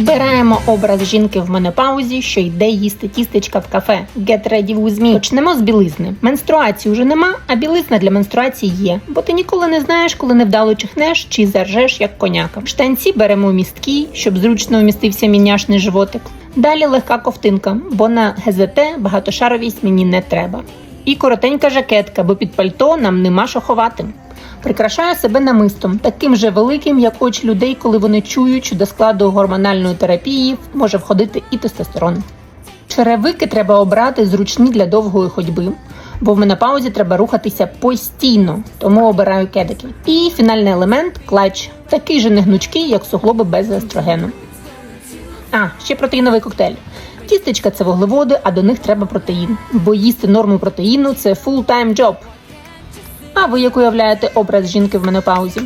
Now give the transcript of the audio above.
Збираємо образ жінки в менопаузі, що йде їсти тістечка в кафе. Get ready with me. Почнемо з білизни. Менструації вже нема, а білизна для менструації є, бо ти ніколи не знаєш, коли невдало чихнеш чи заржеш як коняка. Штанці беремо місткі, щоб зручно вмістився міняшний животик. Далі легка ковтинка, бо на ГЗТ багатошаровість мені не треба. І коротенька жакетка, бо під пальто нам нема що ховати. Прикрашаю себе намистом, таким же великим, як очі людей, коли вони чують, що до складу гормональної терапії може входити і тестостерон. Черевики треба обрати зручні для довгої ходьби, бо в менопаузі треба рухатися постійно, тому обираю кедики. І фінальний елемент клач, такий же негнучкий, як суглоби без естрогену. А, ще протеїновий коктейль. Тістечка це вуглеводи, а до них треба протеїн. Бо їсти норму протеїну це full-time job. А ви як уявляєте образ жінки в менопаузі?